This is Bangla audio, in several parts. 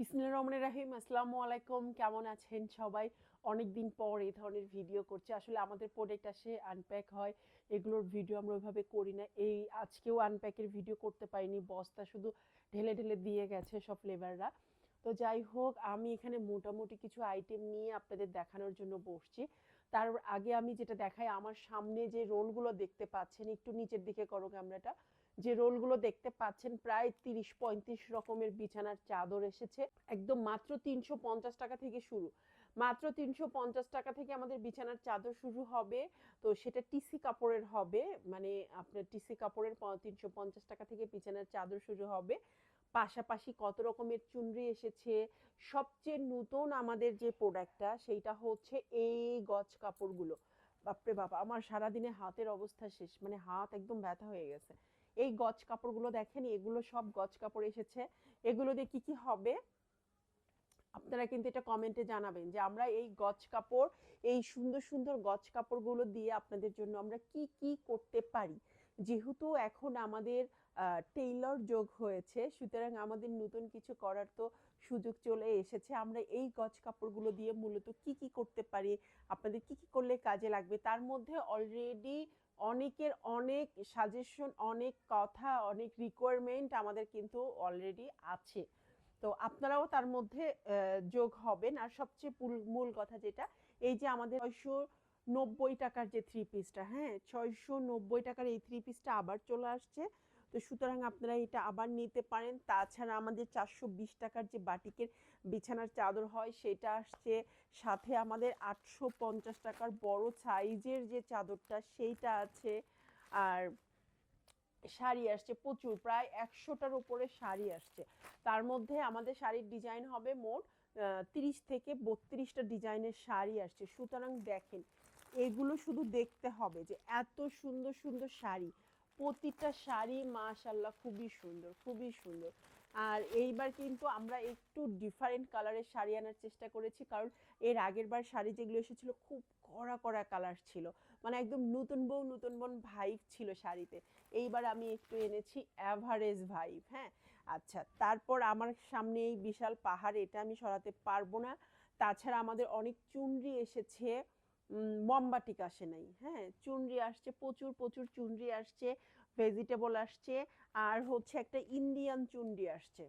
বিসমিল্লাহির রহমানির রাহিম, আসসালামু আলাইকুম, কেমন আছেন সবাই? অনেক দিন পর এই ধরনের ভিডিও করছে। আসলে আমাদের প্রোডাক্ট আসে আনপ্যাক হয়। এগুলোর ভিডিও আমরা ওইভাবে করি না। এই আজকেও আনপ্যাকের ভিডিও করতে পারিনি। বস্তা শুধু ঢেলে ঢেলে দিয়ে গেছে সব ফ্লেভাররা তো যাই হোক, আমি এখানে মোটামুটি কিছু আইটেম নিয়ে আপনাদের দেখানোর জন্য বসছি। তার আগে আমি যেটা দেখাই, আমার সামনে যে রোলগুলো দেখতে পাচ্ছেন, একটু নিচের দিকে করো ক্যামেরাটা যে রোলগুলো দেখতে পাচ্ছেন, প্রায় তিরিশ পঁয়ত্রিশ রকমের বিছানার চাদর এসেছে। একদম মাত্র তিনশো পঞ্চাশ টাকা থেকে শুরু। মাত্র তিনশো পঞ্চাশ টাকা থেকে আমাদের বিছানার চাদর শুরু হবে। তো সেটা টিসি কাপড়ের হবে। মানে আপনার টিসি কাপড়ের তিনশো পঞ্চাশ টাকা থেকে বিছানার চাদর শুরু হবে। পাশাপাশি কত রকমের চুনরি এসেছে। সবচেয়ে নতুন আমাদের যে প্রোডাক্টটা, সেইটা হচ্ছে এই গজ কাপড়গুলো। বাপরে বাবা আমার সারাদিনে হাতের অবস্থা শেষ। মানে হাত একদম ব্যথা হয়ে গেছে। এই গজ কাপড়গুলো দেখেন, এগুলো সব গজ কাপড় এসেছে। এগুলো দিয়ে কি কি হবে? আপনারা কিন্তু এটা কমেন্টে জানাবেন যে আমরা এই গজ কাপড়, এই সুন্দর সুন্দর গজ কাপড়গুলো দিয়ে আপনাদের জন্য আমরা কি কি করতে পারি। যেহেতু এখন আমাদের টেইলর যোগ হয়েছে, সুতরাং আমাদের নতুন কিছু করার তো সুযোগ চলে এসেছে। আমরা এই গজ কাপড়গুলো দিয়ে মূলত কি কি করতে পারি, আপনাদের কি কি করলে কাজে লাগবে, তার মধ্যে অলরেডি অনেকের অনেক সাজেশন অনেক কথা, অনেক রিকোয়ারমেন্ট আমাদের কিন্তু অলরেডি আছে। তো আপনারাও তার মধ্যে যোগ হবেন। আর সবচেয়ে মূল কথা যেটা, এই যে আমাদের ছয়শো নব্বই টাকার যে থ্রি পিসটা হ্যাঁ? ছয়শো নব্বই টাকার এই থ্রি পিসটা আবার চলে আসছে। তো সুতরাং আপনারা এটা আবার নিতে পারেন। তাছাড়া আমাদের চারশো বিশ টাকার যে বাটিকের বিছানার চাদর হয়, সেটা আসছে সাথে আমাদের আটশো পঞ্চাশ টাকার বড় সাইজের যে চাদরটা, সেইটা আছে। আর শাড়ি আসছে প্রচুর, প্রায় একশোটার উপরে শাড়ি আসছে। তার মধ্যে আমাদের শাড়ির ডিজাইন হবে মোট তিরিশ থেকে বত্রিশটা ডিজাইনের শাড়ি আসছে। সুতরাং দেখেন, এগুলো শুধু দেখতে হবে যে এত সুন্দর সুন্দর শাড়ি। প্রতিটা শাড়ি মাশাল্লাহ খুবই সুন্দর খুবই সুন্দর। আর এইবার কিন্তু আমরা একটু ডিফারেন্ট কালারের শাড়ি আনার চেষ্টা করেছি, কারণ এর আগের বার শাড়ি যেগুলো এসেছিল খুব কড়া কড়া কালার ছিল। মানে একদম নতুন বউ, নতুন বোন ভাইব ছিল শাড়িতে। এইবার আমি একটু এনেছি অ্যাভারেজ ভাইব হ্যাঁ? আচ্ছা তারপর আমার সামনে এই বিশাল পাহাড়, এটা আমি সরাতে পারব না। তাছাড়া আমাদের অনেক চুনরি এসেছে। মমবাটিক আসে নাই হ্যাঁ? চুনরি আসছে, প্রচুর প্রচুর চুনরি আসছে ভেজিটেবল আসছে, আর হচ্ছে একটা ইন্ডিয়ান চুনরি আসছে।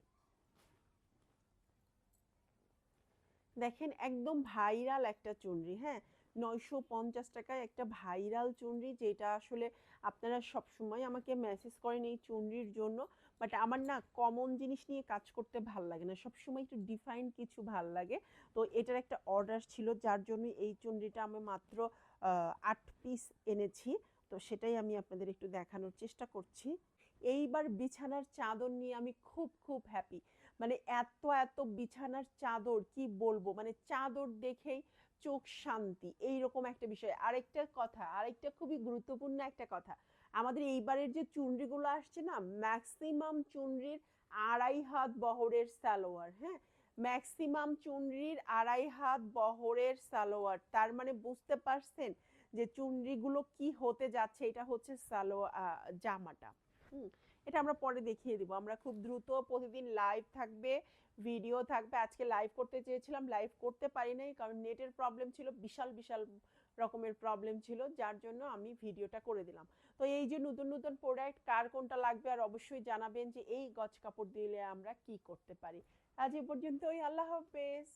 দেখেন, একদম ভাইরাল একটা চুনরি হ্যাঁ? নয়শো পঞ্চাশ টাকায় একটা ভাইরাল চুনরি, যেটা আসলে আপনারা সবসময় আমাকে মেসেজ করেন এই চুনরির জন্য। বাট আমার না কমন জিনিস নিয়ে কাজ করতে ভালো লাগে না, সবসময় একটু ডিফাইন কিছু ভালো লাগে। তো এটার একটা অর্ডার ছিল, যার জন্য এই চুনরিটা আমি মাত্র আট পিস এনেছি। তো সেটাই আমি আপনাদের একটু দেখানোর চেষ্টা করছি। এইবার বিছানার চাদর নিয়ে আমি খুব খুব হ্যাপি মানে এত এত বিছানার চাদর, কি বলব? মানে চাদর দেখেই চোখ শান্তি এই রকম একটা বিষয়। আরেকটা কথা, আরেকটা খুবই গুরুত্বপূর্ণ একটা কথা। আমাদের এইবারের যে চুনরিগুলো আসছে না ম্যাক্সিমাম চুনরির আড়াই হাত বহরের সালোয়ার হ্যাঁ? ম্যাক্সিমাম চুনরির আড়াই হাত বহরের সালোয়ার। তার মানে বুঝতে পারছেন যে চুনরিগুলো কি হতে যাচ্ছে? এটা হচ্ছে সালোয়ার জামাটা। হুম। এটা আমরা পরে দেখিয়ে দিব। আমরা খুব দ্রুত প্রতিদিন লাইভ থাকবে ভিডিও থাকবে। আজকে লাইভ করতে চেয়েছিলাম লাইভ করতে পারি নাই কারণ নেটের প্রবলেম ছিল, বিশাল বিশাল রকমের প্রবলেম ছিল, যার জন্য আমি ভিডিওটা করে দিলাম। তো এই যে নতুন নতুন প্রোডাক্ট কার কোনটা লাগবে আর অবশ্যই জানাবেন যে এই গছ কাপড় দিলে আমরা কি করতে পারি। আজ এ পর্যন্তই, আল্লাহ হাফেজ।